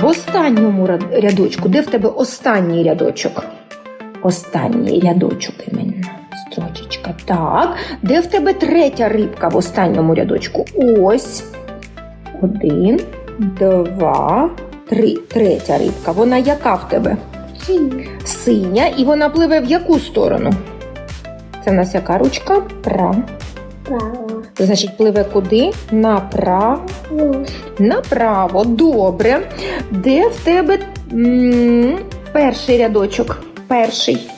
в останньому рядочку. Де в тебе останній рядочок? Останній рядочок іменно. Строчечка. Так. Де в тебе третя рибка в останньому рядочку? Ось. Один, два, три. Третя рибка. Вона яка в тебе? Синій. Синя, і вона пливе в яку сторону? Це в нас яка ручка? Пра. Право. Значить, пливе куди? Направо. Направо. Добре. Де в тебе м, перший рядочок? Перший.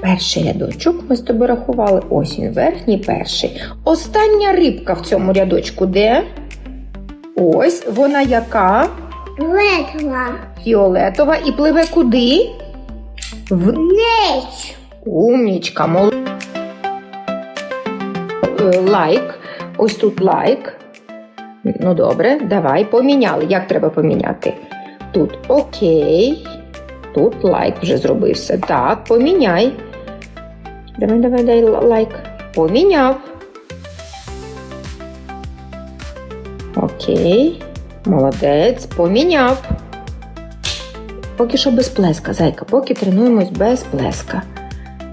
Перший рядочок ми з тобою рахували. Ось він, верхній перший. Остання рибка в цьому рядочку де? Ось вона яка? Летва. Фіолетова і пливе куди? Вниз. Умнічка, мол... Лайк. Ось тут лайк. Ну добре, давай поміняли. Як треба поміняти? Тут окей. Тут лайк вже зробився. Так, поміняй. Давай, давай, дай лайк. Поміняв. Окей. Молодець, поміняв. Поки що без плеска, зайка, поки тренуємось без плеска.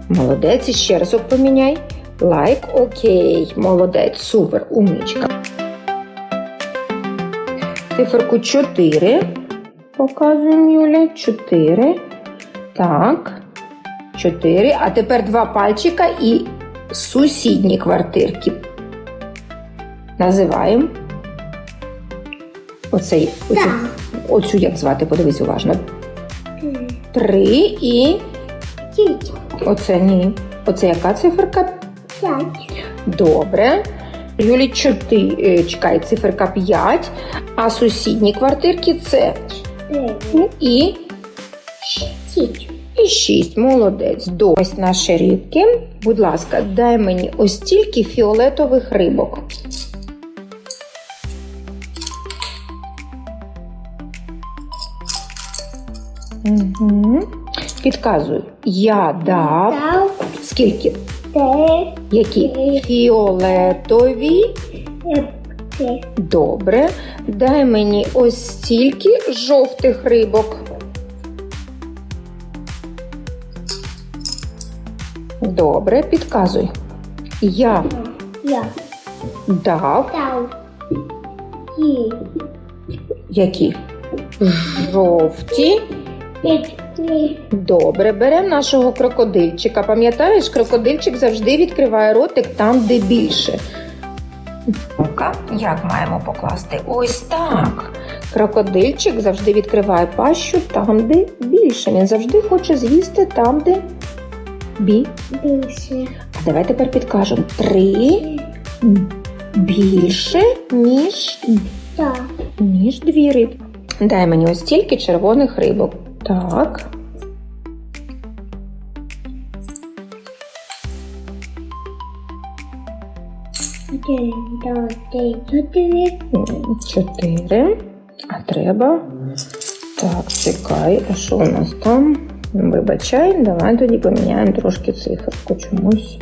Молодець, і ще разок поміняй. Лайк, окей, молодець, супер, умнічка. Циферку 4. Показуємо Юля. 4. Так. 4. А тепер два пальчика і сусідні квартирки. Називаємо. Оцей, оцю, оцю як звати, подивись уважно. Три і. Оце ні. Оце яка циферка? П'ять. Добре. Юлі 4, чекай, циферка 5, а сусідні квартирки це Дев'ять. і, Тіть. і 6. Молодець. До ось наші рибки. Будь ласка, дай мені ось стільки фіолетових рибок. Угу. Підказую. Я Дав. скільки? Те. Які? Фіолетові. Добре. Дай мені ось стільки жовтих рибок. Добре, підказуй. Я Я. дав Дав. Які? Жовті. Добре, беремо нашого крокодильчика. Пам'ятаєш, крокодильчик завжди відкриває ротик там, де більше. Як маємо покласти? Ось так. Крокодильчик завжди відкриває пащу там, де більше. Він завжди хоче з'їсти там, де бі. Більше. А давай тепер підкажемо. Три більше, ніж, ніж дві рибки. Дай мені ось стільки червоних рибок. Так. Один, два, три, чотири. Чотири. А треба. Так, чекай, а що у нас там? Вибачай, давай тоді поміняємо трошки циферку чомусь.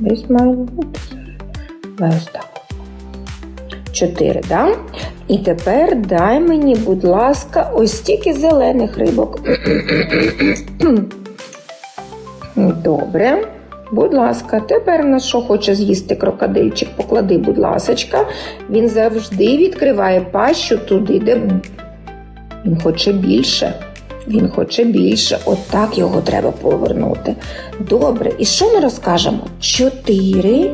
Десь має бути. Ось так. Чотири, да? І тепер дай мені, будь ласка, ось стільки зелених рибок. Добре. Будь ласка, тепер на що хоче з'їсти крокодильчик, поклади, будь ласочка. Він завжди відкриває пащу туди, де він хоче більше. Він хоче більше. Отак його треба повернути. Добре, і що ми розкажемо? Чотири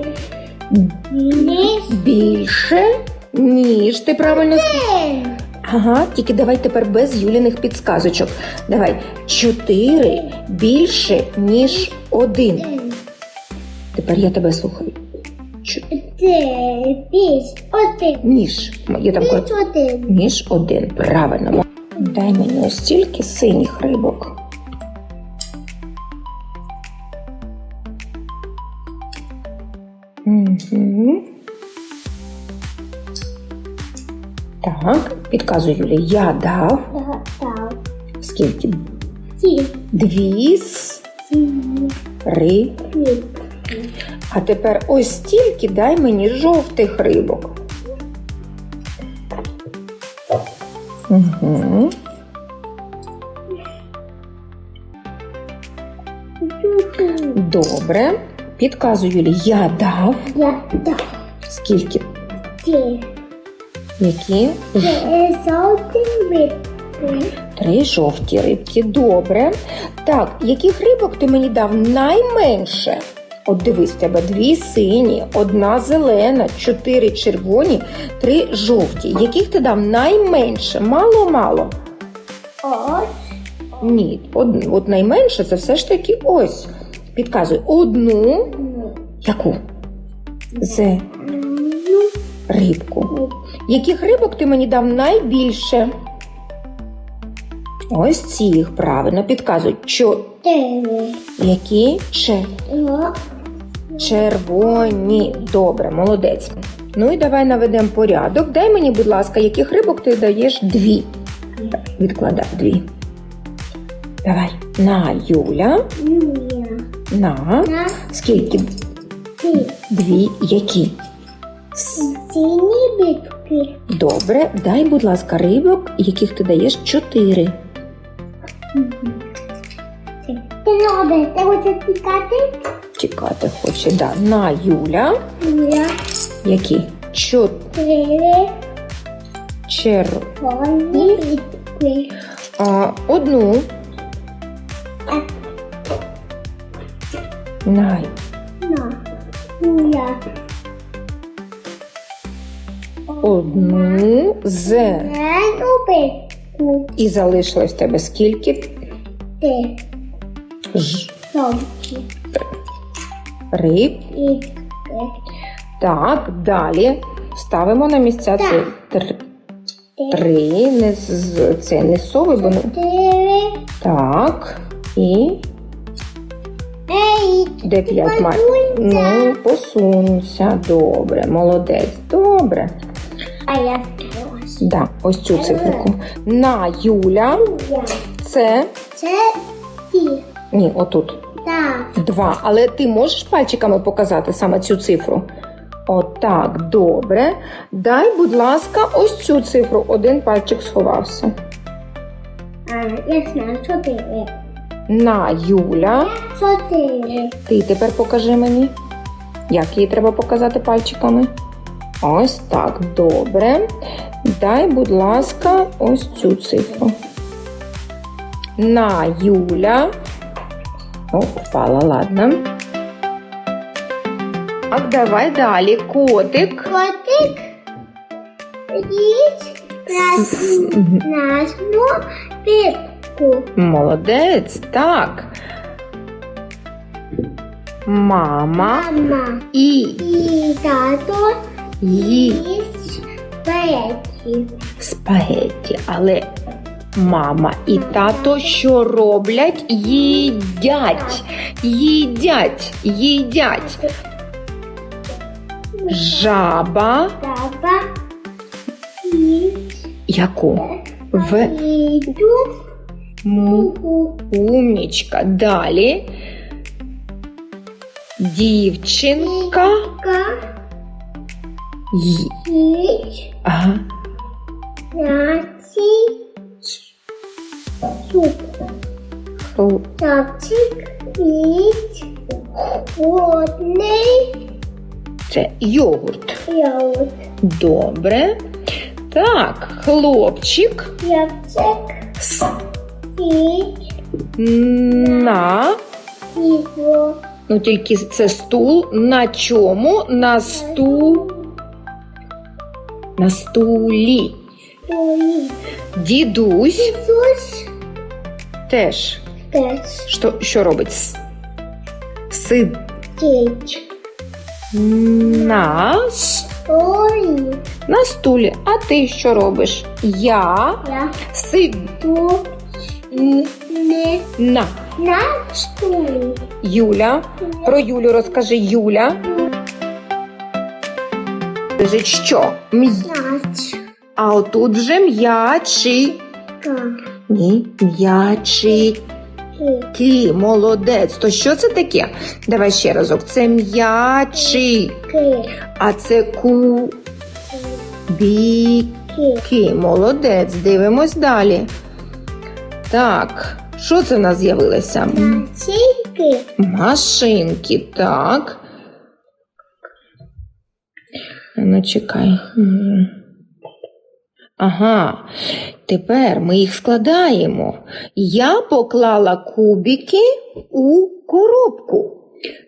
більше, ніж ти правильно сказав. Ага, тільки давай тепер без Юліних підсказочок. Давай. Чотири більше, ніж один. Тепер я тебе слухаю. Чо- Три. Більш. Один. Ніж. Я там кажу, один. ніж один. Правильно. Дай мені ось стільки синіх рибок. Угу. Так, підказую Юлі, я дав. Так. скільки? Ті. Дві ри. Рибки. А тепер ось стільки дай мені жовтих рибок. Угу. Добре. Підказую, Юлі, я дав. Я дав. Скільки? Ти. Які? Три жовті рибки. Добре. Так, яких рибок ти мені дав найменше? От дивись, тебе дві сині, одна зелена, чотири червоні, три жовті. Яких ти дав найменше? Мало-мало. Ось. Ні, од, от найменше це все ж таки ось. Підказуй одну. Ну. Яку? З Ну. рибку. Яких рибок ти мені дав найбільше? Ось цих, правильно, підказуй. Чо, які? Че, червоні. Добре, молодець. Ну і давай наведемо порядок. Дай мені, будь ласка, яких рибок ти даєш дві. Відкладай дві. Давай. На Юля. Юля. На. На. Скільки? Ти. Дві. Які? С- Сині Добре, дай, будь ласка, рибок, яких ти даєш чотири. Ти робиш, ти хочеш тікати? Чекати хоче, да. На Юля. Юля. Які? Чотири. Бітки. А, одну. На. На. Юля. Одну з. І залишилось в тебе скільки? Ти. Ж. Риб. Бітки. Так, далі. Ставимо на місця це тр- Ти. три. Не з це не сови, бо не. Так. І Ей, де п'ять посунься. Ну, посунься. Добре, молодець. Добре. А я теж. Да, ось цю циферку. На Юля. Це. Це ти. Ні, отут. Так. Два. Але ти можеш пальчиками показати саме цю цифру? Отак, добре. Дай, будь ласка, ось цю цифру. Один пальчик сховався. А, я знаю, чотири. На Юля. Чотири. Ти тепер покажи мені. Як її треба показати пальчиками? Ось так, добре. Дай, будь ласка, ось цю цифру. На Юля. О, впала, ладно. Так, давай далі. Котик. Котик. Красну назву бітку. Молодець, так. Мама Мама і і тато їсть петі. спагетті. Але мама і тато що роблять? Їдять. Їдять. Їдять. Жаба. Їсть Яку? В му. Умнічка. Далі. Дівчинка. Ка Ї. їсть Ага. Хл- Хлопчик їсть водний Це йогурт. йогурт. Добре. Так, хлопчик Хлопчик с- їсть на. їжу. Ну тільки це стул. На чому? На сту. На стулі. Туї. Дідусь Ісус теж. теж Що, що робить? С- Сид на, с- Столі. на стулі. А ти що робиш? Я Я н- не на. на столі. Юля. Про Юлю розкажи Юля. Лежить що? Нач. А отут вже м'ячі. Ні, м'ячі. Ки. Молодець. То що це таке? Давай ще разок. Це м'ячі. А це ку. Бі. Ки. Ки, молодець, дивимось далі. Так, що це в нас з'явилося? Машинки. Машинки, так. Ну, чекай. Ага, тепер ми їх складаємо. Я поклала кубики у коробку.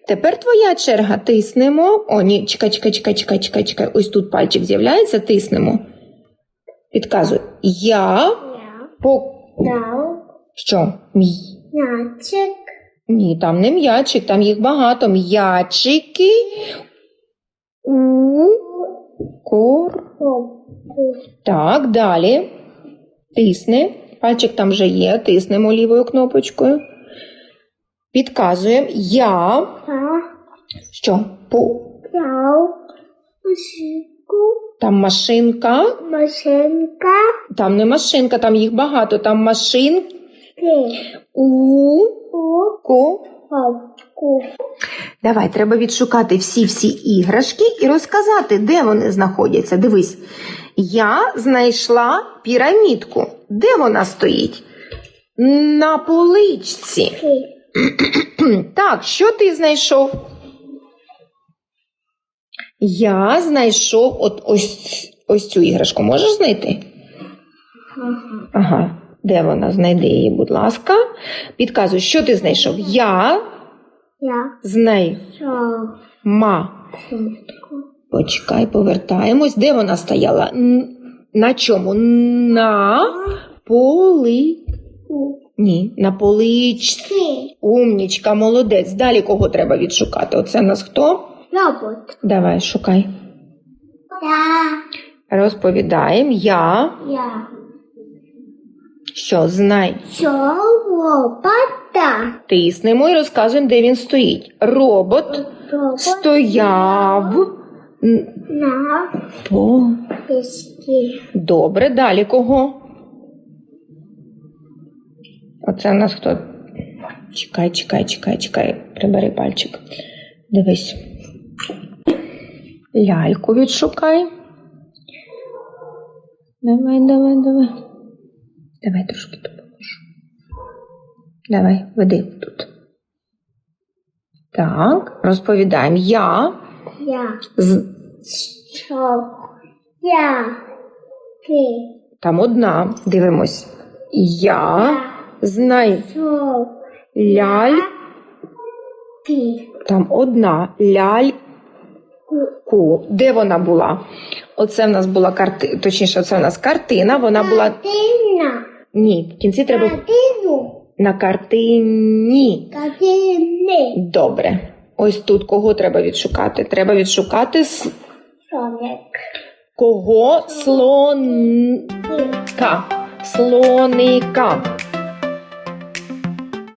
Тепер твоя черга тиснемо. О, ні, чекай, чекай, чекай, чекай, чекай, чекай. Ось тут пальчик з'являється, тиснемо. Підказуй. Я Я. Що? Мячик. Ні, там не м'ячик, там їх багато. М'ячики у кор. Так, далі. Тисни. Пальчик там вже є. Тиснемо лівою кнопочкою. Підказуємо. Я. Що? Машинку. Там машинка. Машинка. Там не машинка, там їх багато. Там машинки Ки. у У ко. Копку. Давай, треба відшукати всі-всі іграшки і розказати, де вони знаходяться. Дивись, я знайшла пірамідку. Де вона стоїть? На поличці. Так, що ти знайшов? Я знайшов от ось, ось цю іграшку. Можеш знайти? Ага. Де вона? Знайди її, будь ласка. Підказуй, що ти знайшов? Я Я знайма. шов. Почекай, повертаємось. Де вона стояла? На чому? На поли. Ні, на поличці. Умнічка, молодець. Далі кого треба відшукати? Оце в нас хто? Робот. Давай, шукай. Я. Розповідаємо. Я Я. що знай. Що робота? Тиснемо і розказуємо, де він стоїть. Робот Робот стояв. на По... Добре, далі кого? Оце в нас хто? Чекай, чекай, чекай, чекай. Прибери пальчик. Дивись. Ляльку відшукай. Давай, давай, давай. Давай трошки допоможу. Давай, веди тут. Так, розповідаємо. Я Я. з... Що? Я. Ки. там одна. Дивимось. Я знай Що? ляль. Ки. Там одна ляльку. Де вона була? Оце в нас була карти... точніше, це в нас картина. Вона була. Картина. Ні, в кінці треба Картину. на картині. Картини. Добре. Ось тут кого треба відшукати? Треба відшукати с... Слоник. кого слоника? Слоника.